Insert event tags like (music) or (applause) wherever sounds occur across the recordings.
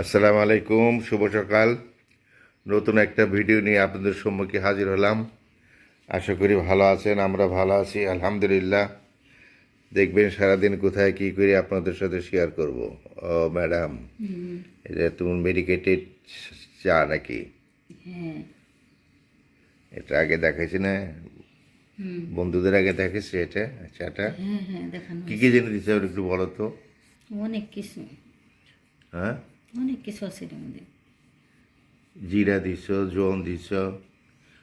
আসসালামু আলাইকুম শুভ সকাল। নতুন একটা ভিডিও নিয়ে আপনাদের সম্মুখে হাজির হলাম। আশা করি ভালো আছেন আমরা ভালো আছি আলহামদুলিল্লাহ। দেখবেন সারাদিন কোথায় কি করে আপনাদের সাথে শেয়ার করব। ও ম্যাডাম এটা তুমি মেডিকেটেড চা নাকি? হ্যাঁ। এটা আগে দেখাইছি না? বন্ধুদের আগে দেখেছি এটা চাটা। হ্যাঁ হ্যাঁ দেখানো কী কী জিনিস ওর একটু বলো তো। অনেক কিছু। হ্যাঁ? অনেক কিছু আছে মধ্যে। জিরা দিছ জোন দিছ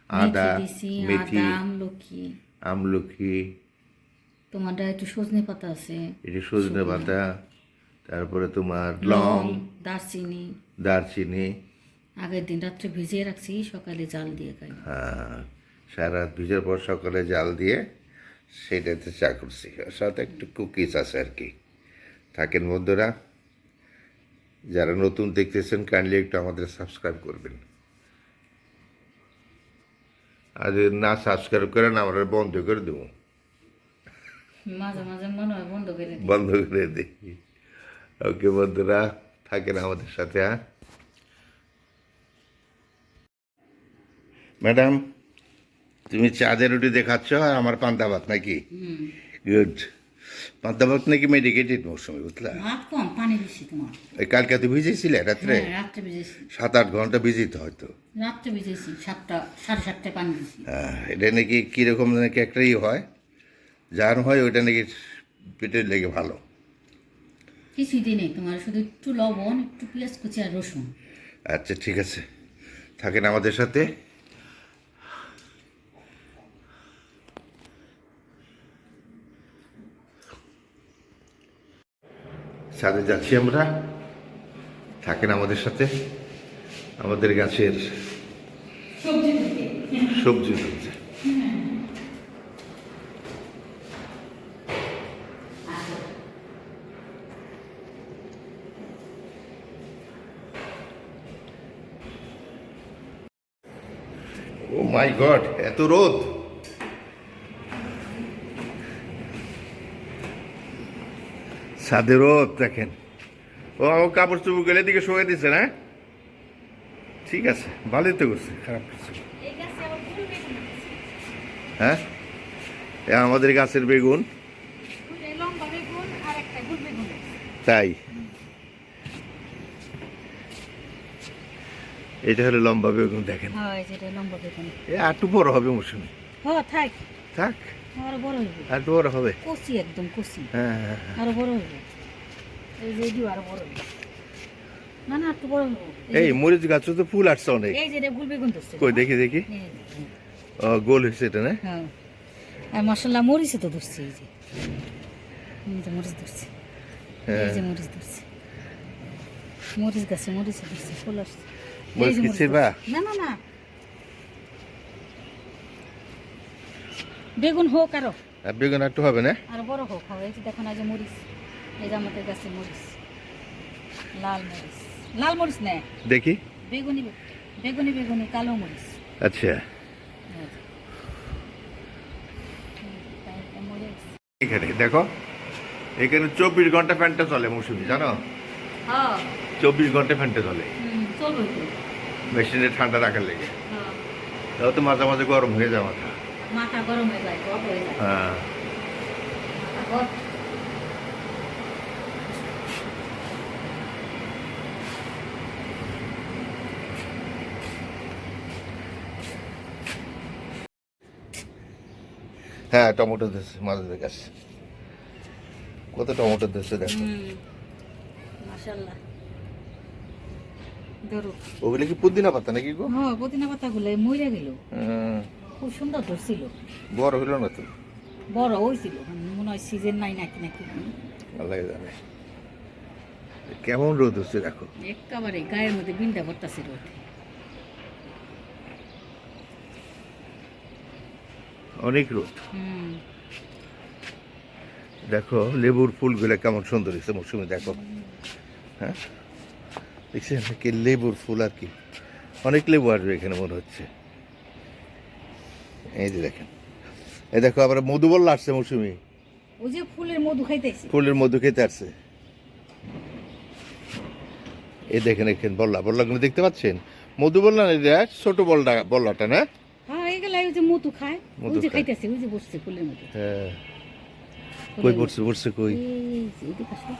আদা মেথি আমলকি। আমলকি। তোমারটা একটু সজনে পাতা আছে। এটি সজনে পাতা তারপরে তোমার লং দারচিনি। দারচিনি। আগের দিন রাত্রে ভিজিয়ে রাখছি সকালে জাল দিয়ে খাই। হ্যাঁ সারা রাত ভিজার পর সকালে জাল দিয়ে সেটাতে চা করছি। সাথে একটু কুকিজ আছে আর কি। থাকেন বন্ধুরা। যারা নতুন দেখতেছেন কাইন্ডলি একটু আমাদের সাবস্ক্রাইব করবেন। আর যদি না সাবস্ক্রাইব করেন আমরা বন্ধ করে দেবো। মাঝে মাঝে মনে হয় বন্ধ করে বন্ধ করে দিই। ওকে বন্ধুরা থাকেন আমাদের সাথে হ্যাঁ? ম্যাডাম তুমি চাঁদের রুটি দেখাচ্ছ আর আমার পান্তা ভাত নাকি? গুড পান্তা ভাত নাকি মেডিকেটেড মৌসুমি বুঝলা? ভাত কম পানি বেশি তোমার। ওই কালকে ভিজেছিলে রাত্রে? হ্যাঁ রাত্রে ভিজেছি সাত আট ঘণ্টা ভিজিতে হয়তো। রাত্রে ভিজেছি সাতটা সাড়ে সাতটায় পানি দিয়েছি হ্যাঁ, এটা নাকি কীরকম নাকি একটা ই হয়? যার হয় ওইটা নাকি পেটের লেগে ভালো। কিছুই দিই নেই তোমার শুধু একটু লবণ একটু পেঁয়াজ কুচি আর রসুন। আচ্ছা ঠিক আছে। থাকেন আমাদের সাথে। ছাদে যাচ্ছি আমরা। থাকেন আমাদের সাথে। আমাদের গাছের সবজি তুলছে ও মাই গড এত রোদ। সাদে রোদ দেখেন। ও কাপড় চুপড় গেলে দিকে শুয়ে দিচ্ছে না? ঠিক আছে ভালোই তো করছে খারাপ করছে হ্যাঁ? আমাদের গাছের বেগুন। তাই? এটা হলো লম্বা বেগুন দেখেন। হয় যেটা লম্বা বেগুন। এ একটু বড় হবে মৌসুমি। হ্যাঁ থাক। থাক। আরও বড় হইব আর বড় হবে? কচি একদম কচি। হ্যাঁ হ্যাঁ, হ্যাঁ। আরও বড় হইব এই যে আরও বড় হইব না না একটু বড় হইব এই মরিচ গাছও তো ফুল আসছে অনেক। এই যে এটা গুল বেগুন ধরছে কই দেখি দেখি। ও, গোল হয়েছে এটা না? হ্যাঁ। আর মশলা মরিচে তো ধরছে এই যে। এই যে মরিচ ধরছে। হ্যাঁ। এই যে মরিচ ধরছে। মরিচ গাছে মরিচে ধরছে ফুল আসছে। মরিচ কি মরিচ না না না। বেগুন হোক আরও। বেগুন একটু হবে না? আর বড় হোক এই যে দেখুন এই যে মরিচ। এই যে আমাদের মরিচ। লাল মরিচ। লাল মরিচ নে। দেখি। বেগুনি বেগুনি বেগুনি কালো মরিচ। আচ্ছা। এখানে দেখো। এখানে চব্বিশ ঘণ্টা ফ্যানটা চলে মৌসুমি জানো? হ্যাঁ। চব্বিশ ঘণ্টা ফ্যানটা চলে। মেশিনে ঠান্ডা রাখার লেগে। হ্যাঁ। তাও তো মাঝে মাঝে গরম হয়ে যায় মাথা। মাথা গরম হয়ে যায় গরম হয়ে যায়। হ্যাঁ। হ্যাঁ টমেটো দিচ্ছে মাঝে গাছ কত টমেটো দিচ্ছে দেখো। ওগুলো কি পুদিনা পাতা নাকি গো? হ্যাঁ পুদিনা পাতাগুলো মরে গেল। হ্যাঁ, খুব সুন্দর ধরছিল বড় হইল না তো? বড় হয়েছিল মনে হয় সিজন নাই নাকি নাকি। আল্লাহ জানে। কেমন রোদ হচ্ছে দেখো। একেবারে গায়ের মধ্যে বিন্দা পড়তাছে রোদ। অনেক রোদ। হুম। দেখো লেবুর ফুলগুলো কেমন সুন্দর হয়েছে মৌসুমি দেখো। হ্যাঁ? দেখছেন? কি লেবুর ফুল আর কি। অনেক লেবু আসবে এখানে মনে হচ্ছে। এই যে দেখেন। এই দেখো আবার মধুবল আসছে মৌসুমি। ওই যে ফুলের মধু খাইতেছি। ফুলের মধু খেতে আসছে। এই দেখেন এখানে বল্লা বল্লাগুলো দেখতে পাচ্ছেন? মধু বললা না এটা ছোট বলটা বল্লাটা না? হ্যাঁ এগুলা ওই যে মধু খায়। ওই মধু যে খাইতেছে ওই যে বসছে ফুলের মধ্যে। হ্যাঁ। কই পড়ছে পড়ছে কই? এই যে এদিকে আসো।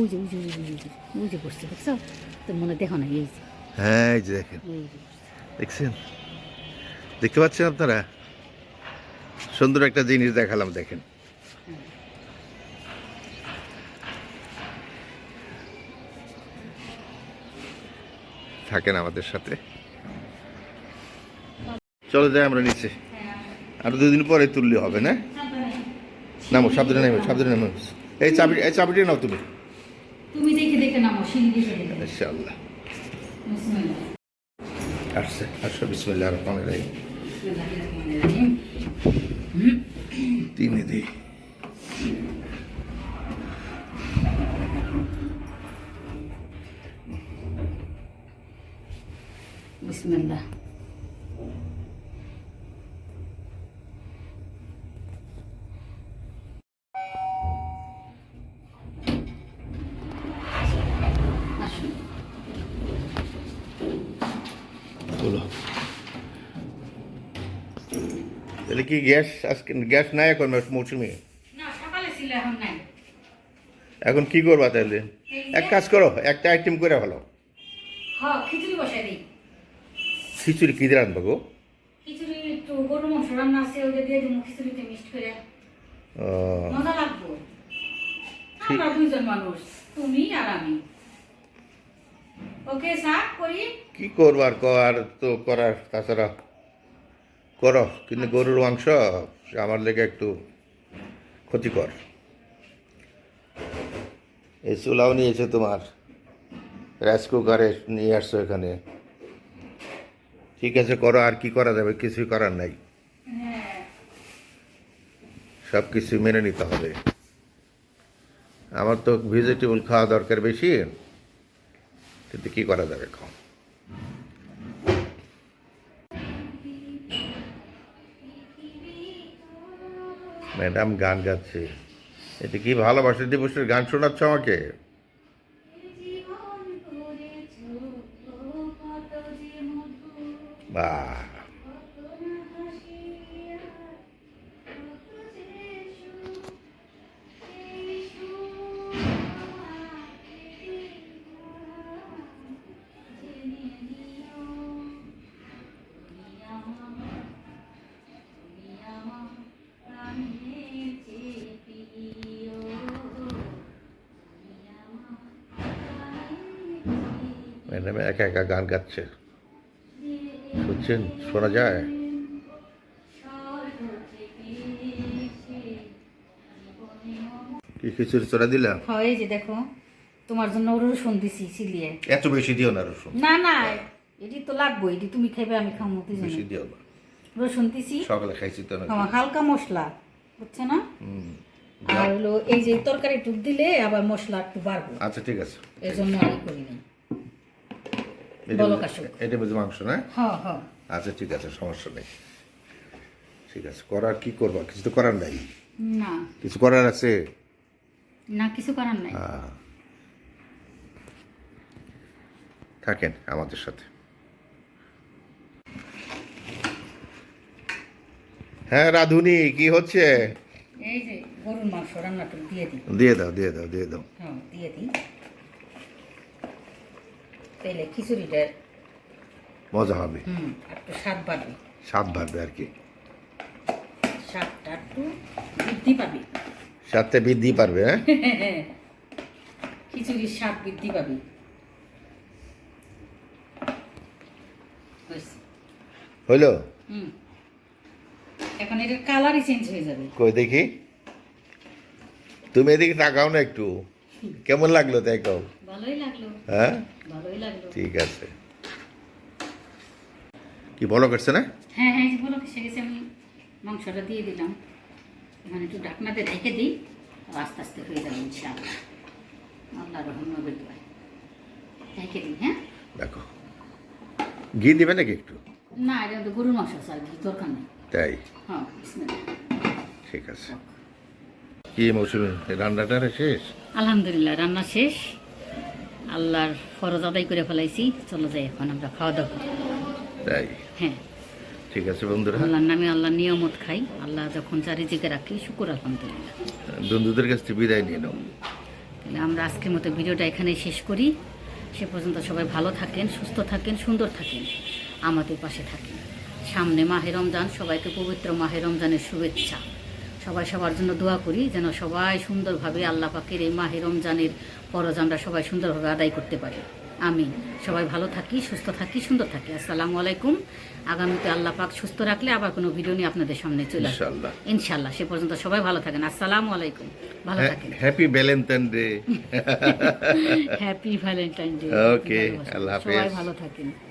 ওই যে ওই যে ওই যে, ওই যে ওই যে বসছে দেখছ? তোর মনে দেখো না এই যে। হ্যাঁ এই যে দেখেন। দেখছেন? দেখতে পাচ্ছেন আপনারা? সুন্দর একটা জিনিস দেখালাম দেখেন। থাকেন আমাদের সাথে। চলে যাই আমরা নিচে। আর দুদিন পরে তুললে হবে না? নামো সাবধানে নেমে সাবধানে নেমে। এই চাবি এই চাবিটা নাও তুমি। তুমি দেখে দেখে নামো সিঁড়ি দেখে দেখে ইনশাআল্লাহ। বিসমিল্লাহ। আসছে আসো বিসমিল্লাহির রহমানির রহিম। তিনে দিই কি গ্যাস আজকে গ্যাস নাই এখন মৌসুমি? এখন কি করবা তাহলে? এক কাজ করো একটা আইটেম করে ভালো খিচুড়ি কি দিয়ে গো? রান্না করে। করি? কি করব আর ক- তো করার তাছাড়া। করো কিন্তু গরুর মাংস আমার লেগে একটু ক্ষতিকর। এই চুলাও নিয়েছে তোমার। রাইস কুকারে নিয়ে আসছো এখানে। ঠিক আছে করো আর কি করা যাবে? কিছুই করার নাই। হ্যাঁ। সব কিছু মেনে নিতে হবে। আমার তো ভেজিটেবল খাওয়া দরকার বেশি। কিন্তু কি করা যাবে খাও ম্যাডাম গান গাচ্ছে। এটা কি ভালোবাসা? দিবসের গান শোনাচ্ছ আমাকে? বাহ। ম্যাডাম একা একা গান গাচ্ছে। শুনছেন? শোনা যায়? কি খিচুড়ি চড়া দিলাম হয় যে দেখো তোমার জন্য রসুন দিছি চিলিয়ে। এত বেশি দিও না রসুন। না না এটি তো লাগবো এটি তুমি খাইবে আমি খামো তুই বেশি দিও না। রসুন দিছি। সকালে খাইছি তো না হালকা মশলা বুঝছ না? আর হলো এই যে তরকারি টুক দিলে আবার মশলা একটু বাড়বো। আচ্ছা ঠিক আছে। এই জন্য আমি করি না এটা বুঝি- মাংস না? হ্যাঁ হ্যাঁ। আচ্ছা ঠিক আছে সমস্যা নেই। ঠিক আছে করার কি করবা? কিছু তো করার নাই? না। কিছু করার আছে? না কিছু করার নাই। থাকেন আমাদের সাথে। হ্যাঁ রাধুনি কি হচ্ছে? এই যে গরুর মাংস রান্নাটা দিয়ে দিই। দিয়ে দাও দিয়ে দাও দিয়ে দাও। হ্যাঁ দিয়ে দিই। খিচুড়িটা মজা হবে। হুম একটু স্বাদ বাড়বে। স্বাদ বাড়বে আর কি। স্বাদটা একটু বৃদ্ধি পাবে। স্বাদটা বৃদ্ধি পারবে হ্যাঁ? (laughs) খিচুড়ির স্বাদ বৃদ্ধি পাবে। হইল? হুম। এখন এটার কালারই চেঞ্জ হয়ে যাবে। কই দেখি? তুমি এদিকে তাকাও না একটু। কেমন লাগল তাই লাগল। হ্যাঁ? ভালোই লাগল। ঠিক আছে। কি বলো করছে না? হ্যাঁ হ্যাঁ বলো সে গেছে আমি মাংসটা দিয়ে দিলাম। এখানে একটু ঢাকনাতে ঢেকে দিই আস্তে আস্তে হয়ে যাবে ইনশাআল্লাহ। আল্লাহ রহম দোয়ায় ঢেকে দিই হ্যাঁ? দেখো। ঘি দিবে নাকি একটু? না এটা তো গরুর মাংস আছে আর কি দরকার নেই। তাই? হ্যাঁ ঠিক আছে। কি মৌসুমি? রান্নাটা শেষ? আলহামদুলিল্লাহ রান্না শেষ। আল্লাহর ফরজ আদায় করে ফেলাইছি। চলো যাই এখন আমরা খাওয়া দাওয়া করি। তাই? হ্যাঁ। ঠিক আছে বন্ধুরা। আল্লাহর নামে আল্লাহর নিয়মত খাই। আল্লাহ যখন চারি জিকে রাখি শুকুর আলহামদুলিল্লাহ। বন্ধুদের কাছ থেকে বিদায় নিয়ে নাও। তাহলে আমরা আজকের মতো ভিডিওটা এখানে শেষ করি। সে পর্যন্ত সবাই ভালো থাকেন সুস্থ থাকেন সুন্দর থাকেন আমাদের পাশে থাকেন। সামনে মাহে রমজান সবাইকে পবিত্র মাহে রমজানের শুভেচ্ছা। সবাই সবার জন্য দোয়া করি যেন সবাই সুন্দরভাবে আল্লাহ পাকের এই মাহে রমজানের ফরজ আমরা সবাই সুন্দরভাবে আদায় করতে পারি। আমি সবাই ভালো থাকি সুস্থ থাকি সুন্দর থাকি। আসসালামু আলাইকুম। আগামীতে আল্লাহ পাক সুস্থ রাখলে আবার কোনো ভিডিও নিয়ে আপনাদের সামনে চলে আসব। ইনশাল্লাহ সে পর্যন্ত সবাই ভালো থাকেন। আসসালামু আলাইকুম। ভালো হ্যাঁ, থাকেন। Happy Valentine day. (laughs) Happy Valentine day. Okay, আল্লাহ হাফেজ। সবাই ভালো থাকেন।